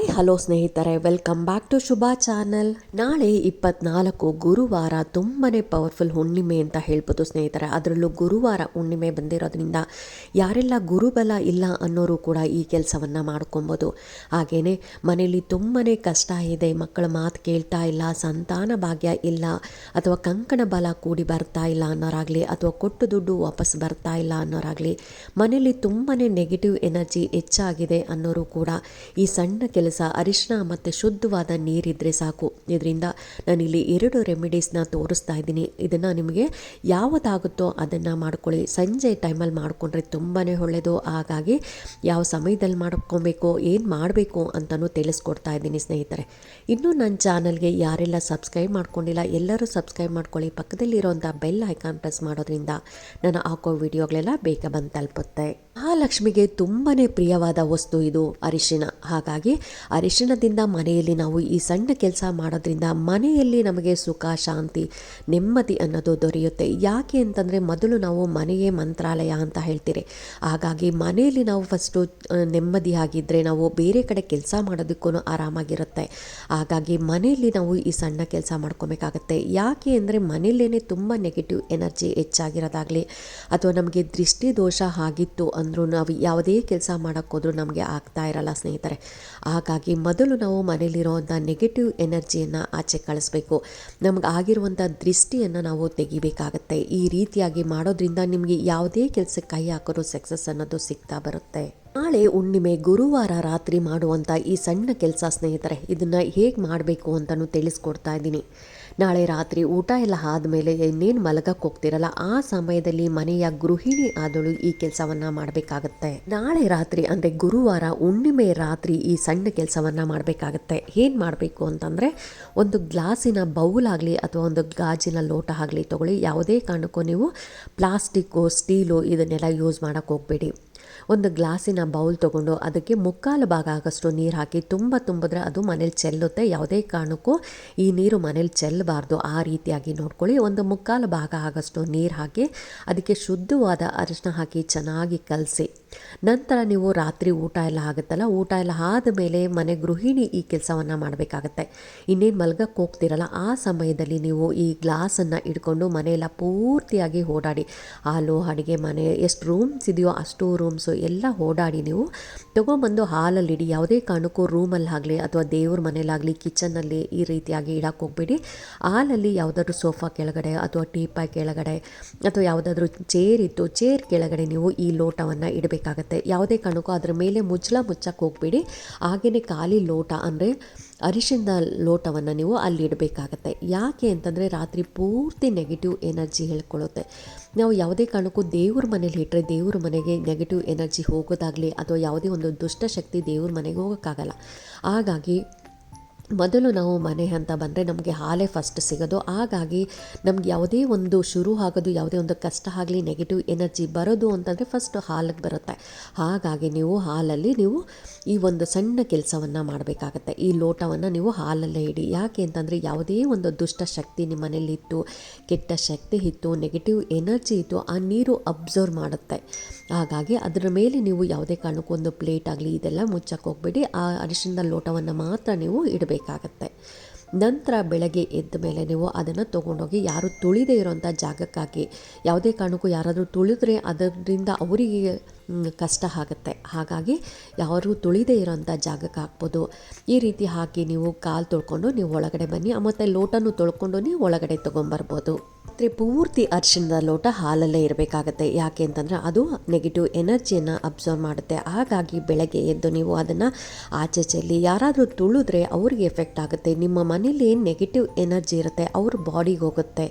Hi, hello ಸ್ನೇಹಿತರೆ welcome back to Shubha channel ನಾಳೆ ಇಪ್ಪತ್ನಾಲ್ಕು ಗುರುವಾರ ತುಂಬಾನೇ ಪವರ್ಫುಲ್ ಹುಣ್ಣಿಮೆ ಅಂತ ಹೇಳ್ಬೋದು ಸ್ನೇಹಿತರೆ. ಅದರಲ್ಲೂ ಗುರುವಾರ ಹುಣ್ಣಿಮೆ ಬಂದಿರೋದ್ರಿಂದ ಯಾರೆಲ್ಲ ಗುರುಬಲ ಇಲ್ಲ ಅನ್ನೋರು ಕೂಡ ಈ ಕೆಲಸವನ್ನು ಮಾಡ್ಕೊಬೋದು. ಹಾಗೇನೆ ಮನೆಯಲ್ಲಿ ತುಂಬಾನೇ ಕಷ್ಟ ಇದೆ, ಮಕ್ಕಳ ಮಾತು ಕೇಳ್ತಾ ಇಲ್ಲ, ಸಂತಾನ ಭಾಗ್ಯ ಇಲ್ಲ, ಅಥವಾ ಕಂಕಣ ಬಲ ಕೂಡಿ ಬರ್ತಾ ಇಲ್ಲ ಅನ್ನೋರಾಗಲಿ, ಅಥವಾ ಕೊಟ್ಟು ದುಡ್ಡು ವಾಪಸ್ ಬರ್ತಾ ಇಲ್ಲ ಅನ್ನೋರಾಗಲಿ, ಮನೆಯಲ್ಲಿ ತುಂಬಾನೇ ನೆಗೆಟಿವ್ ಎನರ್ಜಿ ಹೆಚ್ಚಾಗಿದೆ ಅನ್ನೋರು ಕೂಡ ಈ ಸಣ್ಣ ಕೆಲಸ ಅರಿಶಿನ ಮತ್ತು ಶುದ್ಧವಾದ ನೀರಿದ್ರೆ ಸಾಕು. ಇದರಿಂದ ನಾನಿಲ್ಲಿ ಎರಡು ರೆಮಿಡೀಸ್ನ ತೋರಿಸ್ತಾ ಇದ್ದೀನಿ. ಇದನ್ನು ನಿಮಗೆ ಯಾವುದಾಗುತ್ತೋ ಅದನ್ನು ಮಾಡ್ಕೊಳ್ಳಿ. ಸಂಜೆ ಟೈಮಲ್ಲಿ ಮಾಡಿಕೊಂಡ್ರೆ ತುಂಬಾ ಒಳ್ಳೆಯದು ಹಾಗಾಗಿ ಯಾವ ಸಮಯದಲ್ಲಿ ಮಾಡ್ಕೊಬೇಕು, ಏನು ಮಾಡಬೇಕು ಅಂತಲೂ ತಿಳಿಸ್ಕೊಡ್ತಾ ಇದ್ದೀನಿ ಸ್ನೇಹಿತರೆ. ಇನ್ನೂ ನನ್ನ ಚಾನಲ್ಗೆ ಯಾರೆಲ್ಲ ಸಬ್ಸ್ಕ್ರೈಬ್ ಮಾಡ್ಕೊಂಡಿಲ್ಲ, ಎಲ್ಲರೂ ಸಬ್ಸ್ಕ್ರೈಬ್ ಮಾಡ್ಕೊಳ್ಳಿ. ಪಕ್ಕದಲ್ಲಿರೋಂಥ ಬೆಲ್ ಐಕಾನ್ ಪ್ರೆಸ್ ಮಾಡೋದ್ರಿಂದ ನಾನು ಹಾಕೋ ವಿಡಿಯೋಗಳೆಲ್ಲ ಬೇಗ ಬಂದು ತಲುಪುತ್ತೆ. ಮಹಾಲಕ್ಷ್ಮಿಗೆ ತುಂಬಾ ಪ್ರಿಯವಾದ ವಸ್ತು ಇದು ಅರಿಶಿನ ಹಾಗಾಗಿ ಅರಿಶಿಣದಿಂದ ಮನೆಯಲ್ಲಿ ನಾವು ಈ ಸಣ್ಣ ಕೆಲಸ ಮಾಡೋದ್ರಿಂದ ಮನೆಯಲ್ಲಿ ನಮಗೆ ಸುಖ, ಶಾಂತಿ, ನೆಮ್ಮದಿ ಅನ್ನೋದು ದೊರೆಯುತ್ತೆ. ಯಾಕೆ ಅಂತಂದರೆ ಮೊದಲು ನಾವು ಮನೆಯೇ ಮಂತ್ರಾಲಯ ಅಂತ ಹೇಳ್ತೀರಿ. ಹಾಗಾಗಿ ಮನೆಯಲ್ಲಿ ನಾವು ಫಸ್ಟು ನೆಮ್ಮದಿಯಾಗಿದ್ದರೆ ನಾವು ಬೇರೆ ಕಡೆ ಕೆಲಸ ಮಾಡೋದಕ್ಕೂ ಆರಾಮಾಗಿರುತ್ತೆ. ಹಾಗಾಗಿ ಮನೆಯಲ್ಲಿ ನಾವು ಈ ಸಣ್ಣ ಕೆಲಸ ಮಾಡ್ಕೋಬೇಕಾಗತ್ತೆ. ಯಾಕೆ ಅಂದರೆ ಮನೆಯಲ್ಲೇ ತುಂಬ ನೆಗೆಟಿವ್ ಎನರ್ಜಿ ಹೆಚ್ಚಾಗಿರೋದಾಗಲಿ, ಅಥವಾ ನಮಗೆ ದೃಷ್ಟಿ ದೋಷ ಆಗಿತ್ತು ಅಂದರೂ ನಾವು ಯಾವುದೇ ಕೆಲಸ ಮಾಡೋಕ್ಕೋದ್ರೂ ನಮಗೆ ಆಗ್ತಾ ಇರಲ್ಲ ಸ್ನೇಹಿತರೆ. ಹಾಗಾಗಿ ಮೊದಲು ನಾವು ಮನೇಲಿರೋವಂಥ ನೆಗೆಟಿವ್ ಎನರ್ಜಿಯನ್ನು ಆಚೆ ಕಳಿಸ್ಬೇಕು. ನಮ್ಗೆ ಆಗಿರುವಂಥ ದೃಷ್ಟಿಯನ್ನು ನಾವು ತೆಗಿಬೇಕಾಗತ್ತೆ. ಈ ರೀತಿಯಾಗಿ ಮಾಡೋದ್ರಿಂದ ನಿಮಗೆ ಯಾವುದೇ ಕೆಲಸಕ್ಕೆ ಕೈ ಹಾಕೋರು ಸಕ್ಸಸ್ ಅನ್ನೋದು ಸಿಗ್ತಾ ಬರುತ್ತೆ. ನಾಳೆ ಹುಣ್ಣಿಮೆ, ಗುರುವಾರ ರಾತ್ರಿ ಮಾಡುವಂಥ ಈ ಸಣ್ಣ ಕೆಲಸ ಸ್ನೇಹಿತರೆ, ಇದನ್ನು ಹೇಗೆ ಮಾಡಬೇಕು ಅಂತಲೂ ತಿಳಿಸ್ಕೊಡ್ತಾ ಇದ್ದೀನಿ. ನಾಳೆ ರಾತ್ರಿ ಊಟ ಎಲ್ಲ ಆದಮೇಲೆ ಇನ್ನೇನು ಮಲಗಕ್ಕೆ ಹೋಗ್ತಿರಲ್ಲ, ಆ ಸಮಯದಲ್ಲಿ ಮನೆಯ ಗೃಹಿಣಿ ಆದಳು ಈ ಕೆಲಸವನ್ನ ಮಾಡಬೇಕಾಗತ್ತೆ. ನಾಳೆ ರಾತ್ರಿ ಅಂದರೆ ಗುರುವಾರ ಹುಣ್ಣಿಮೆ ರಾತ್ರಿ ಈ ಸಣ್ಣ ಕೆಲಸವನ್ನ ಮಾಡಬೇಕಾಗತ್ತೆ. ಏನು ಮಾಡಬೇಕು ಅಂತಂದರೆ, ಒಂದು ಗ್ಲಾಸಿನ ಬೌಲ್ ಆಗಲಿ ಅಥವಾ ಒಂದು ಗಾಜಿನ ಲೋಟ ಆಗಲಿ ತಗೊಳ್ಳಿ, ಯಾವುದೇ ಕಾರಣಕ್ಕೂ ನೀವು ಪ್ಲಾಸ್ಟಿಕ್ಕು ಸ್ಟೀಲು ಇದನ್ನೆಲ್ಲ ಯೂಸ್ ಮಾಡೋಕ್ಕೆ ಹೋಗಬೇಡಿ. ಒಂದು ಗ್ಲಾಸಿನ ಬೌಲ್ ತೊಗೊಂಡು ಅದಕ್ಕೆ ಮುಕ್ಕಾಲು ಭಾಗ ಆಗಷ್ಟು ನೀರು ಹಾಕಿ ತುಂಬ ತುಂಬಿದ್ರೆ ಅದು ಮನೇಲಿ ಚೆಲ್ಲುತ್ತೆ. ಯಾವುದೇ ಕಾರಣಕ್ಕೂ ಈ ನೀರು ಮನೇಲಿ ಚೆಲ್ಲಬಾರ್ದು. ಆ ರೀತಿಯಾಗಿ ನೋಡ್ಕೊಳ್ಳಿ. ಒಂದು ಮುಕ್ಕಾಲು ಭಾಗ ಆಗಷ್ಟು ನೀರು ಹಾಕಿ ಅದಕ್ಕೆ ಶುದ್ಧವಾದ ಅರಿಶಿನ ಹಾಕಿ ಚೆನ್ನಾಗಿ ಕಲಸಿ. ನಂತರ ನೀವು ರಾತ್ರಿ ಊಟ ಎಲ್ಲ ಆಗುತ್ತಲ್ಲ, ಊಟ ಎಲ್ಲ ಆದಮೇಲೆ ಮನೆ ಗೃಹಿಣಿ ಈ ಕೆಲಸವನ್ನು ಮಾಡಬೇಕಾಗತ್ತೆ. ಇನ್ನೇನು ಮಲ್ಗಕ್ಕೆ ಹೋಗ್ತಿರಲ್ಲ, ಆ ಸಮಯದಲ್ಲಿ ನೀವು ಈ ಗ್ಲಾಸನ್ನು ಇಟ್ಕೊಂಡು ಮನೆಯೆಲ್ಲ ಪೂರ್ತಿಯಾಗಿ ಓಡಾಡಿ. ಹಾಲು, ಅಡುಗೆ, ಮನೆ, ಎಷ್ಟು ರೂಮ್ಸ್ ಇದೆಯೋ ಅಷ್ಟು ರೂಮ್ಸು ಎಲ್ಲ ಓಡಾಡಿ ನೀವು ತೊಗೊಂಬಂದು ಹಾಲಲ್ಲಿಡಿ. ಯಾವುದೇ ಕಾರಣಕ್ಕೂ ರೂಮಲ್ಲಿ ಆಗಲಿ ಅಥವಾ ದೇವ್ರ ಮನೇಲಾಗಲಿ ಕಿಚನ್ನಲ್ಲಿ ಈ ರೀತಿಯಾಗಿ ಇಡಕ್ಕೆ ಹೋಗ್ಬೇಡಿ. ಹಾಲಲ್ಲಿ ಯಾವುದಾದ್ರೂ ಸೋಫಾ ಕೆಳಗಡೆ ಅಥವಾ ಟೀಪಾಯ್ ಕೆಳಗಡೆ ಅಥವಾ ಯಾವುದಾದ್ರೂ ಚೇರ್ ಇತ್ತು, ಚೇರ್ ಕೆಳಗಡೆ ನೀವು ಈ ಲೋಟವನ್ನು ಇಡಬೇಕಾಗತ್ತೆ. ಯಾವುದೇ ಕಾರಣಕ್ಕೂ ಅದರ ಮೇಲೆ ಮುಚ್ಚಳ ಮುಚ್ಚಕ್ಕೆ ಹೋಗಬೇಡಿ. ಹಾಗೆಯೇ ಖಾಲಿ ಲೋಟ ಅಂದರೆ ಅರಿಶಿಣದ ಲೋಟವನ್ನು ನೀವು ಅಲ್ಲಿ ಇಡಬೇಕಾಗತ್ತೆ. ಯಾಕೆ ಅಂತಂದರೆ ರಾತ್ರಿ ಪೂರ್ತಿ ನೆಗೆಟಿವ್ ಎನರ್ಜಿ ಹೇಳ್ಕೊಳ್ಳುತ್ತೆ. ನಾವು ಯಾವುದೇ ಕಾರಣಕ್ಕೂ ದೇವ್ರ ಮನೇಲಿ ಇಟ್ಟರೆ ದೇವ್ರ ಮನೆಗೆ ನೆಗೆಟಿವ್ ಎನರ್ಜಿ ಹೋಗೋದಾಗಲಿ ಅಥವಾ ಯಾವುದೇ ಒಂದು ದುಷ್ಟಶಕ್ತಿ ದೇವ್ರ ಮನೆಗೆ ಹೋಗೋಕ್ಕಾಗಲ್ಲ. ಹಾಗಾಗಿ ಮೊದಲು ನಾವು ಮನೆ ಅಂತ ಬಂದರೆ ನಮಗೆ ಹಾಲೇ ಫಸ್ಟ್ ಸಿಗೋದು. ಹಾಗಾಗಿ ನಮ್ಗೆ ಯಾವುದೇ ಒಂದು ಶುರು ಆಗೋದು, ಯಾವುದೇ ಒಂದು ಕಷ್ಟ ಆಗಲಿ ನೆಗೆಟಿವ್ ಎನರ್ಜಿ ಬರೋದು ಅಂತಂದರೆ ಫಸ್ಟ್ ಹಾಲಿಗೆ ಬರುತ್ತೆ. ಹಾಗಾಗಿ ನೀವು ಹಾಲಲ್ಲಿ ನೀವು ಈ ಒಂದು ಸಣ್ಣ ಕೆಲಸವನ್ನು ಮಾಡಬೇಕಾಗತ್ತೆ. ಈ ಲೋಟವನ್ನು ನೀವು ಹಾಲಲ್ಲೇ ಇಡಿ. ಯಾಕೆ ಅಂತಂದರೆ ಯಾವುದೇ ಒಂದು ದುಷ್ಟ ಶಕ್ತಿ ನಿಮ್ಮ ಮನೇಲಿತ್ತು ಕೆಟ್ಟ ಶಕ್ತಿ ಇತ್ತು ನೆಗೆಟಿವ್ ಎನರ್ಜಿ ಇತ್ತು, ಆ ನೀರು ಅಬ್ಸರ್ವ್ ಮಾಡುತ್ತೆ. ಹಾಗಾಗಿ ಅದರ ಮೇಲೆ ನೀವು ಯಾವುದೇ ಕಾರಣಕ್ಕೂ ಒಂದು ಪ್ಲೇಟ್ ಆಗಲಿ, ಇದೆಲ್ಲ ಮುಚ್ಚಕ್ಕೆ ಹೋಗ್ಬೇಡಿ. ಆ ಅರಿಶಿನದ ಲೋಟವನ್ನು ಮಾತ್ರ ನೀವು ಇಡಬೇಕಾಗತ್ತೆ ನಂತರ ಬೆಳಗ್ಗೆ ಎದ್ದ ಮೇಲೆ ನೀವು ಅದನ್ನು ತೊಗೊಂಡೋಗಿ ಯಾರು ತುಳಿದೇ ಇರೋಂಥ ಜಾಗಕ್ಕಾಗಿ, ಯಾವುದೇ ಕಾರಣಕ್ಕೂ ಯಾರಾದರೂ ತುಳಿದ್ರೆ ಅದರಿಂದ ಅವರಿಗೆ ಕಷ್ಟ ಆಗುತ್ತೆ. ಹಾಗಾಗಿ ಯಾರು ತುಳಿದೇ ಇರೋಂಥ ಜಾಗಕ್ಕೆ ಹಾಕ್ಬೋದು. ಈ ರೀತಿ ಹಾಕಿ ನೀವು ಕಾಲು ತೊಳ್ಕೊಂಡು ನೀವು ಒಳಗಡೆ ಬನ್ನಿ, ಮತ್ತು ಲೋಟನೂ ತೊಳ್ಕೊಂಡು ನೀವು ಒಳಗಡೆ ತೊಗೊಂಬರ್ಬೋದು. ರಾತ್ರಿ ಪೂರ್ತಿ ಅರಿಶಿಣದ ಲೋಟ ಹಾಲಲ್ಲೇ ಇರಬೇಕಾಗತ್ತೆ. ಯಾಕೆ ಅಂತಂದರೆ ಅದು ನೆಗೆಟಿವ್ ಎನರ್ಜಿಯನ್ನು ಅಬ್ಸರ್ವ್ ಮಾಡುತ್ತೆ. ಹಾಗಾಗಿ ಬೆಳಗ್ಗೆ ಎದ್ದು ನೀವು ಅದನ್ನು ಆಚೆ ಚೆಲ್ಲಿ ಯಾರಾದರೂ ತುಳಿದ್ರೆ ಅವ್ರಿಗೆ ಎಫೆಕ್ಟ್ ಆಗುತ್ತೆ. ನಿಮ್ಮ ಮನೇಲಿ ಏನು ನೆಗೆಟಿವ್ ಎನರ್ಜಿ ಇರುತ್ತೆ. ಅವ್ರ ಬಾಡಿಗೆ ಹೋಗುತ್ತೆ.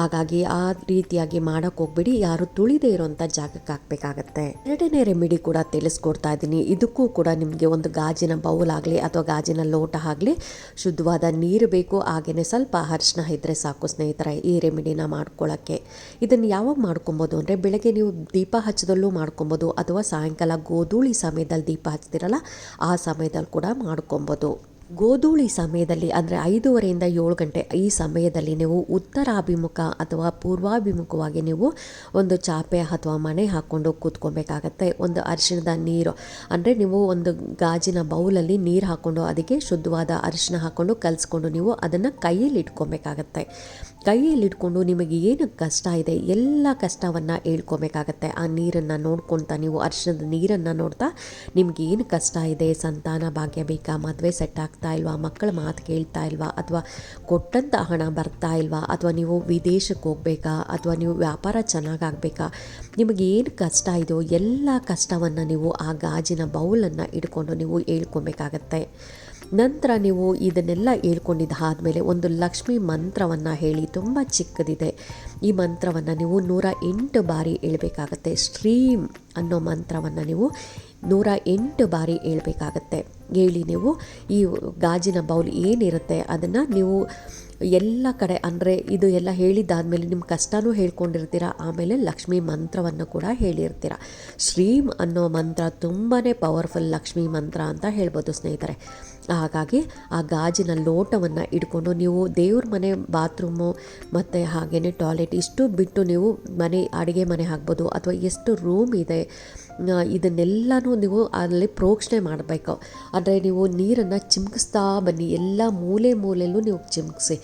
ಹಾಗಾಗಿ ಆ ರೀತಿಯಾಗಿ ಮಾಡೋಕ್ಕೆ ಹೋಗ್ಬಿಡಿ. ಯಾರು ತುಳಿದೇ ಇರೋಂಥ ಜಾಗಕ್ಕೆ ಹಾಕಬೇಕಾಗತ್ತೆ. ಎರಡನೇ ರೆಮಿಡಿ ಕೂಡ ತಿಳಿಸ್ಕೊಡ್ತಾ ಇದ್ದೀನಿ. ಇದಕ್ಕೂ ಕೂಡ ನಿಮಗೆ ಒಂದು ಗಾಜಿನ ಬೌಲ್ ಆಗಲಿ ಅಥವಾ ಗಾಜಿನ ಲೋಟ ಆಗಲಿ ಶುದ್ಧವಾದ ನೀರು ಬೇಕು. ಹಾಗೆಯೇ ಸ್ವಲ್ಪ ಅರಿಶಿನ ಇದ್ದರೆ ಸಾಕು ಸ್ನೇಹಿತರೆ. ಈ ರೆಮಿಡಿನ ಮಾಡ್ಕೊಳ್ಳೋಕ್ಕೆ ಇದನ್ನು ಯಾವಾಗ ಮಾಡ್ಕೊಬೋದು ಅಂದರೆ ಬೆಳಗ್ಗೆ ನೀವು ದೀಪ ಹಚ್ಚದಲ್ಲೂ ಮಾಡ್ಕೊಬೋದು, ಅಥವಾ ಸಾಯಂಕಾಲ ಗೋಧೂಳಿ ಸಮಯದಲ್ಲಿ ದೀಪ ಹಚ್ತಿರಲ್ಲ, ಆ ಸಮಯದಲ್ಲಿ ಕೂಡ ಮಾಡ್ಕೊಬೋದು. ಗೋಧೂಳಿ ಸಮಯದಲ್ಲಿ ಅಂದರೆ ಐದೂವರೆಯಿಂದ ಏಳು ಗಂಟೆ ಈ ಸಮಯದಲ್ಲಿ ನೀವು ಉತ್ತರಾಭಿಮುಖ ಅಥವಾ ಪೂರ್ವಾಭಿಮುಖವಾಗಿ ನೀವು ಒಂದು ಚಾಪೆ ಅಥವಾ ಮನೆ ಹಾಕ್ಕೊಂಡು ಕೂತ್ಕೊಬೇಕಾಗತ್ತೆ. ಒಂದು ಅರಿಶಿಣದ ನೀರು ಅಂದರೆ ನೀವು ಒಂದು ಗಾಜಿನ ಬೌಲಲ್ಲಿ ನೀರು ಹಾಕ್ಕೊಂಡು ಅದಕ್ಕೆ ಶುದ್ಧವಾದ ಅರಿಶಿನ ಹಾಕ್ಕೊಂಡು ಕಲಿಸ್ಕೊಂಡು ನೀವು ಅದನ್ನು ಕೈಯಲ್ಲಿ ಇಟ್ಕೊಬೇಕಾಗತ್ತೆ ಕೈಯಲ್ಲಿ ಇಟ್ಕೊಂಡು ನಿಮಗೆ ಏನು ಕಷ್ಟ ಇದೆ, ಎಲ್ಲ ಕಷ್ಟವನ್ನು ಹೇಳ್ಕೊಬೇಕಾಗತ್ತೆ. ಆ ನೀರನ್ನು ನೋಡ್ಕೊಳ್ತಾ, ನೀವು ಅರ್ಶನದ ನೀರನ್ನು ನೋಡ್ತಾ ನಿಮಗೆ ಏನು ಕಷ್ಟ ಇದೆ, ಸಂತಾನ ಭಾಗ್ಯ ಬೇಕಾ, ಮದುವೆ ಸೆಟ್ ಆಗ್ತಾ ಇಲ್ವಾ, ಮಕ್ಕಳ ಮಾತು ಕೇಳ್ತಾ ಇಲ್ವಾ, ಅಥವಾ ಕೊಟ್ಟಂಥ ಹಣ ಬರ್ತಾ ಇಲ್ವಾ, ಅಥವಾ ನೀವು ವಿದೇಶಕ್ಕೆ ಹೋಗ್ಬೇಕಾ, ಅಥವಾ ನೀವು ವ್ಯಾಪಾರ ಚೆನ್ನಾಗಾಗಬೇಕಾ ನಿಮಗೆ ಏನು ಕಷ್ಟ ಇದೆಯೋ, ಎಲ್ಲ ಕಷ್ಟವನ್ನು ನೀವು ಆ ಗಾಜಿನ ಬೌಲನ್ನು ಇಟ್ಕೊಂಡು ನೀವು ಹೇಳ್ಕೊಬೇಕಾಗತ್ತೆ. ನಂತರ ನೀವು ಇದನ್ನೆಲ್ಲ ಹೇಳ್ಕೊಂಡಿದ್ದಾದಮೇಲೆ ಒಂದು ಲಕ್ಷ್ಮಿ ಮಂತ್ರವನ್ನು ಹೇಳಿ ತುಂಬ ಚಿಕ್ಕದಿದೆ. ಈ ಮಂತ್ರವನ್ನು ನೀವು ನೂರ ಎಂಟು ಬಾರಿ ಹೇಳಬೇಕಾಗತ್ತೆ. ಶ್ರೀಮ್ ಅನ್ನೋ ಮಂತ್ರವನ್ನು ನೀವು ನೂರ ಎಂಟು ಬಾರಿ ಹೇಳಬೇಕಾಗತ್ತೆ. ಹೇಳಿ ನೀವು ಈ ಗಾಜಿನ ಬೌಲ್ ಏನಿರುತ್ತೆ ಅದನ್ನು ನೀವು ಎಲ್ಲ ಕಡೆ ಅಂದರೆ ಇದು ಎಲ್ಲ ಹೇಳಿದ್ದಾದಮೇಲೆ ನಿಮ್ಮ ಕಷ್ಟನೂ ಹೇಳ್ಕೊಂಡಿರ್ತೀರ, ಆಮೇಲೆ ಲಕ್ಷ್ಮಿ ಮಂತ್ರವನ್ನು ಕೂಡ ಹೇಳಿರ್ತೀರ. ಶ್ರೀಮ್ ಅನ್ನೋ ಮಂತ್ರ ತುಂಬಾ ಪವರ್ಫುಲ್ ಲಕ್ಷ್ಮಿ ಮಂತ್ರ ಅಂತ ಹೇಳ್ಬೋದು ಸ್ನೇಹಿತರೆ. ಹಾಗಾಗಿ ಆ ಗಾಜಿನ ಲೋಟವನ್ನು ಇಟ್ಕೊಂಡು ನೀವು ದೇವ್ರ ಮನೆ ಬಾತ್ರೂಮು ಮತ್ತು ಹಾಗೆಯೇ ಟಾಯ್ಲೆಟ್ ಇಷ್ಟು ಬಿಟ್ಟು ನೀವು ಮನೆ, ಅಡುಗೆ ಮನೆ ಹಾಕ್ಬೋದು ಅಥವಾ ಎಷ್ಟು ರೂಮ್ ಇದೆ ಇದನ್ನೆಲ್ಲನೂ ನೀವು ಅಲ್ಲಿ ಪ್ರೋಕ್ಷಣೆ ಮಾಡಬೇಕು. ಅಂದರೆ ನೀವು ನೀರನ್ನು ಚಿಮ್ಕಿಸ್ತಾ ಬನ್ನಿ, ಎಲ್ಲ ಮೂಲೆ ಮೂಲೆಯಲ್ಲೂ ನೀವು ಚಿಮ್ಕಿಸಿ.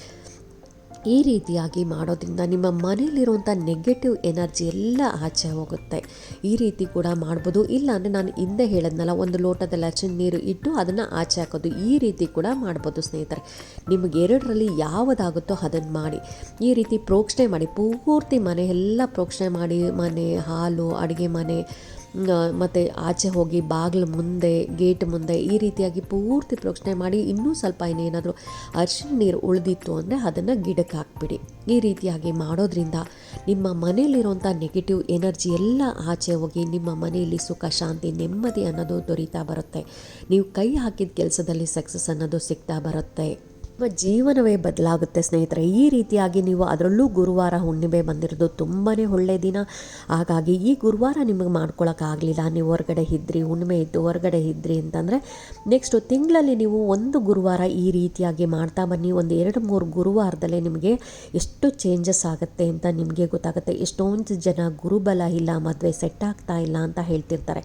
ಈ ರೀತಿಯಾಗಿ ಮಾಡೋದ್ರಿಂದ ನಿಮ್ಮ ಮನೆಯಲ್ಲಿರುವಂಥ ನೆಗೆಟಿವ್ ಎನರ್ಜಿ ಎಲ್ಲ ಆಚೆ ಹೋಗುತ್ತೆ. ಈ ರೀತಿ ಕೂಡ ಮಾಡ್ಬೋದು. ಇಲ್ಲ ಅಂದರೆ ನಾನು ಹಿಂದೆ ಹೇಳೋದ್ನಲ್ಲ, ಒಂದು ಲೋಟದಲ್ಲಿ ಹಚ್ಚಿನ ನೀರು ಇಟ್ಟು ಅದನ್ನು ಆಚೆ ಹಾಕೋದು. ಈ ರೀತಿ ಕೂಡ ಮಾಡ್ಬೋದು ಸ್ನೇಹಿತರೆ. ನಿಮಗೆ ಎರಡರಲ್ಲಿ ಯಾವುದಾಗುತ್ತೋ ಅದನ್ನು ಮಾಡಿ. ಈ ರೀತಿ ಪ್ರೋಕ್ಷಣೆ ಮಾಡಿ. ಪೂರ್ತಿ ಮನೆ ಎಲ್ಲ ಪ್ರೋಕ್ಷಣೆ ಮಾಡಿ. ಮನೆ, ಹಾಲು, ಅಡುಗೆ ಮನೆ ಮತ್ತು ಆಚೆ ಹೋಗಿ ಬಾಗಿಲು ಮುಂದೆ, ಗೇಟ್ ಮುಂದೆ ಈ ರೀತಿಯಾಗಿ ಪೂರ್ತಿ ಪ್ರೋಕ್ಷಣೆ ಮಾಡಿ ಇನ್ನೂ ಸ್ವಲ್ಪ ಇನ್ನೇನಾದರೂ ಅರಿಶಿನ ನೀರು ಉಳಿದಿತ್ತು ಅಂದರೆ ಅದನ್ನು ಗಿಡಕ್ಕೆ ಹಾಕ್ಬಿಡಿ. ಈ ರೀತಿಯಾಗಿ ಮಾಡೋದ್ರಿಂದ ನಿಮ್ಮ ಮನೆಯಲ್ಲಿರುವಂಥ ನೆಗೆಟಿವ್ ಎನರ್ಜಿ ಎಲ್ಲ ಆಚೆ ಹೋಗಿ ನಿಮ್ಮ ಮನೆಯಲ್ಲಿ ಸುಖ, ಶಾಂತಿ, ನೆಮ್ಮದಿ ಅನ್ನೋದು ದೊರೀತಾ ಬರುತ್ತೆ. ನೀವು ಕೈ ಹಾಕಿದ ಕೆಲಸದಲ್ಲಿ ಸಕ್ಸಸ್ ಅನ್ನೋದು ಸಿಗ್ತಾ ಬರುತ್ತೆ. ನಿಮ್ಮ ಜೀವನವೇ ಬದಲಾಗುತ್ತೆ ಸ್ನೇಹಿತರೆ. ಈ ರೀತಿಯಾಗಿ ನೀವು ಅದರಲ್ಲೂ ಗುರುವಾರ ಹುಣ್ಣಿಮೆ ಬಂದಿರೋದು ತುಂಬಾ ಒಳ್ಳೆಯ ದಿನ. ಹಾಗಾಗಿ ಈ ಗುರುವಾರ ನಿಮಗೆ ಮಾಡ್ಕೊಳ್ಳೋಕ್ಕಾಗಲಿಲ್ಲ ನೀವು ಹೊರಗಡೆ ಇದ್ರಿ, ಹುಣ್ಣಿಮೆ ಇದ್ದು ಹೊರಗಡೆ ಇದ್ರಿ ಅಂತಂದರೆ ನೆಕ್ಸ್ಟು ತಿಂಗಳಲ್ಲಿ ನೀವು ಒಂದು ಗುರುವಾರ ಈ ರೀತಿಯಾಗಿ ಮಾಡ್ತಾ ಬನ್ನಿ. ಒಂದು ಎರಡು ಮೂರು ಗುರುವಾರದಲ್ಲೇ ನಿಮಗೆ ಎಷ್ಟು ಚೇಂಜಸ್ ಆಗುತ್ತೆ ಅಂತ ನಿಮಗೆ ಗೊತ್ತಾಗುತ್ತೆ. ಎಷ್ಟೊಂದು ಜನ ಗುರುಬಲ ಇಲ್ಲ, ಮದುವೆ ಸೆಟ್ ಆಗ್ತಾ ಇಲ್ಲ ಅಂತ ಹೇಳ್ತಿರ್ತಾರೆ.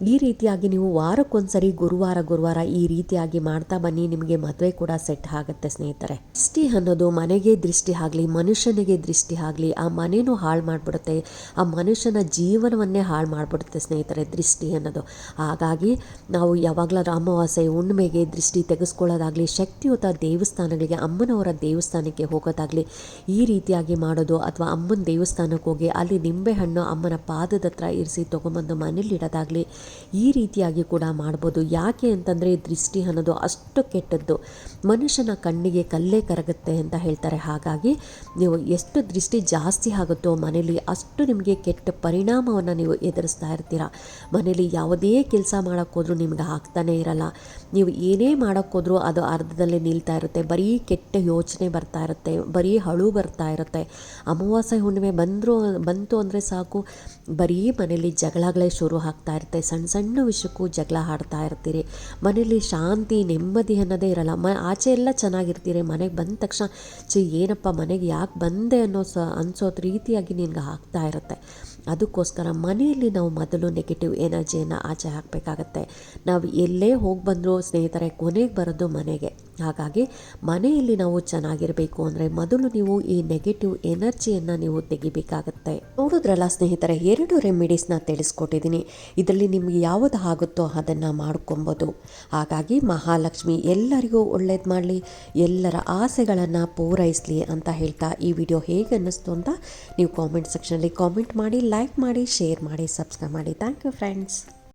ಈ ರೀತಿಯಾಗಿ ನೀವು ವಾರಕ್ಕೊಂದ್ಸರಿ ಗುರುವಾರ ಗುರುವಾರ ಈ ರೀತಿಯಾಗಿ ಮಾಡ್ತಾ ಬನ್ನಿ, ನಿಮಗೆ ಮದುವೆ ಕೂಡ ಸೆಟ್ ಆಗುತ್ತೆ ಸ್ನೇಹಿತರೆ. ದೃಷ್ಟಿ ಅನ್ನೋದು ಮನೆಗೆ ದೃಷ್ಟಿ ಆಗಲಿ, ಮನುಷ್ಯನಿಗೆ ದೃಷ್ಟಿ ಆಗಲಿ, ಆ ಮನೆಯೂ ಹಾಳು ಮಾಡಿಬಿಡುತ್ತೆ, ಆ ಮನುಷ್ಯನ ಜೀವನವನ್ನೇ ಹಾಳು ಮಾಡಿಬಿಡುತ್ತೆ ಸ್ನೇಹಿತರೆ ದೃಷ್ಟಿ ಅನ್ನೋದು. ಹಾಗಾಗಿ ನಾವು ಯಾವಾಗಲಾದ್ರೂ ಅಮಾವಾಸ್ಯೆ ಹುಣ್ಣಿಮೆಗೆ ದೃಷ್ಟಿ ತೆಗೆಸ್ಕೊಳ್ಳೋದಾಗಲಿ, ಶಕ್ತಿಯುತ ದೇವಸ್ಥಾನಗಳಿಗೆ, ಅಮ್ಮನವರ ದೇವಸ್ಥಾನಕ್ಕೆ ಹೋಗೋದಾಗಲಿ, ಈ ರೀತಿಯಾಗಿ ಮಾಡೋದು ಅಥವಾ ಅಮ್ಮನ ದೇವಸ್ಥಾನಕ್ಕೆ ಹೋಗಿ ಅಲ್ಲಿ ನಿಂಬೆಹಣ್ಣು ಅಮ್ಮನ ಪಾದದ ಹತ್ರ ಇರಿಸಿ ತೊಗೊಂಬಂದು ಮನೇಲಿಡೋದಾಗಲಿ ಈ ರೀತಿಯಾಗಿ ಕೂಡ ಮಾಡ್ಬೋದು. ಯಾಕೆ ಅಂತಂದರೆ ದೃಷ್ಟಿ ಅನ್ನೋದು ಅಷ್ಟು ಕೆಟ್ಟದ್ದು. ಮನುಷ್ಯನ ಕಣ್ಣಿಗೆ ಕಲ್ಲೇ ಕರಗುತ್ತೆ ಅಂತ ಹೇಳ್ತಾರೆ. ಹಾಗಾಗಿ ನೀವು ಎಷ್ಟು ದೃಷ್ಟಿ ಜಾಸ್ತಿ ಆಗುತ್ತೋ ಮನೇಲಿ ಅಷ್ಟು ನಿಮಗೆ ಕೆಟ್ಟ ಪರಿಣಾಮವನ್ನು ನೀವು ಎದುರಿಸ್ತಾ ಇರ್ತೀರ. ಮನೇಲಿ ಯಾವುದೇ ಕೆಲಸ ಮಾಡೋಕ್ಕೋದ್ರೂ ನಿಮ್ಗೆ ಆಗ್ತಾನೇ ಇರಲ್ಲ. ನೀವು ಏನೇ ಮಾಡೋಕ್ಕೋದ್ರೂ ಅದು ಅರ್ಧದಲ್ಲೇ ನಿಲ್ತಾ ಇರುತ್ತೆ. ಬರೀ ಕೆಟ್ಟ ಯೋಚನೆ ಬರ್ತಾ ಇರುತ್ತೆ. ಬರೀ ಹಳು ಬರ್ತಾ ಇರುತ್ತೆ. ಅಮಾವಾಸ್ಯೆ ಹುಣ್ಣಿಮೆ ಬಂದರೂ, ಬಂತು ಅಂದರೆ ಸಾಕು. ಬರೀ ಮನೇಲಿ ಜಗಳಗಳೇ ಶುರು ಆಗ್ತಾ ಇರುತ್ತೆ. ಸಣ್ಣ ಸಣ್ಣ ವಿಷಯಕ್ಕೂ ಜಗಳ ಆಡ್ತಾ ಇರ್ತೀರಿ. ಮನೇಲಿ ಶಾಂತಿ, ನೆಮ್ಮದಿ ಅನ್ನೋದೇ ಇರಲ್ಲ. ಮ, ಆಚೆ ಎಲ್ಲ ಚೆನ್ನಾಗಿರ್ತೀರಿ. ಮನೆಗೆ ಬಂದ ತಕ್ಷಣ ಚಿ ಏನಪ್ಪ, ಮನೆಗೆ ಯಾಕೆ ಬಂದೆ ಅನ್ನೋ ಸ ಅನ್ಸೋದು ರೀತಿಯಾಗಿ ನಿನ್ಗೆ ಆಗ್ತಾ ಇರುತ್ತೆ. ಅದಕ್ಕೋಸ್ಕರ ಮನೆಯಲ್ಲಿ ನಾವು ಮೊದಲು ನೆಗೆಟಿವ್ ಎನರ್ಜಿಯನ್ನು ಆಚೆ ಹಾಕಬೇಕಾಗತ್ತೆ. ನಾವು ಎಲ್ಲೇ ಹೋಗಿ ಬಂದರೂ ಸ್ನೇಹಿತರೆ, ಕೊನೆಗೆ ಬರೋದು ಮನೆಗೆ. ಹಾಗಾಗಿ ಮನೆಯಲ್ಲಿ ನಾವು ಚೆನ್ನಾಗಿರಬೇಕು ಅಂದರೆ ಮೊದಲು ನೀವು ಈ ನೆಗೆಟಿವ್ ಎನರ್ಜಿಯನ್ನು ನೀವು ತೆಗಿಬೇಕಾಗತ್ತೆ. ನೋಡಿದ್ರಲ್ಲ ಸ್ನೇಹಿತರೆ, ಎರಡು ರೆಮಿಡೀಸ್ನ ತಿಳಿಸ್ಕೊಟ್ಟಿದ್ದೀನಿ. ಇದರಲ್ಲಿ ನಿಮಗೆ ಯಾವುದು ಆಗುತ್ತೋ ಅದನ್ನು ಮಾಡ್ಕೊಬೋದು. ಹಾಗಾಗಿ ಮಹಾಲಕ್ಷ್ಮಿ, ಎಲ್ಲರಿಗೂ ಒಳ್ಳೇದು ಮಾಡಲಿ, ಎಲ್ಲರ ಆಸೆಗಳನ್ನು ಪೂರೈಸಲಿ ಅಂತ ಹೇಳ್ತಾ ಈ ವಿಡಿಯೋ ಹೇಗೆ ಅನ್ನಿಸ್ತು ಅಂತ ನೀವು ಕಾಮೆಂಟ್ ಸೆಕ್ಷನಲ್ಲಿ ಕಾಮೆಂಟ್ ಮಾಡಿ ಲೈಕ್ ಮಾಡಿ ಶೇರ್ ಮಾಡಿ ಸಬ್ಸ್ಕ್ರೈಬ್ ಮಾಡಿ. Thank you friends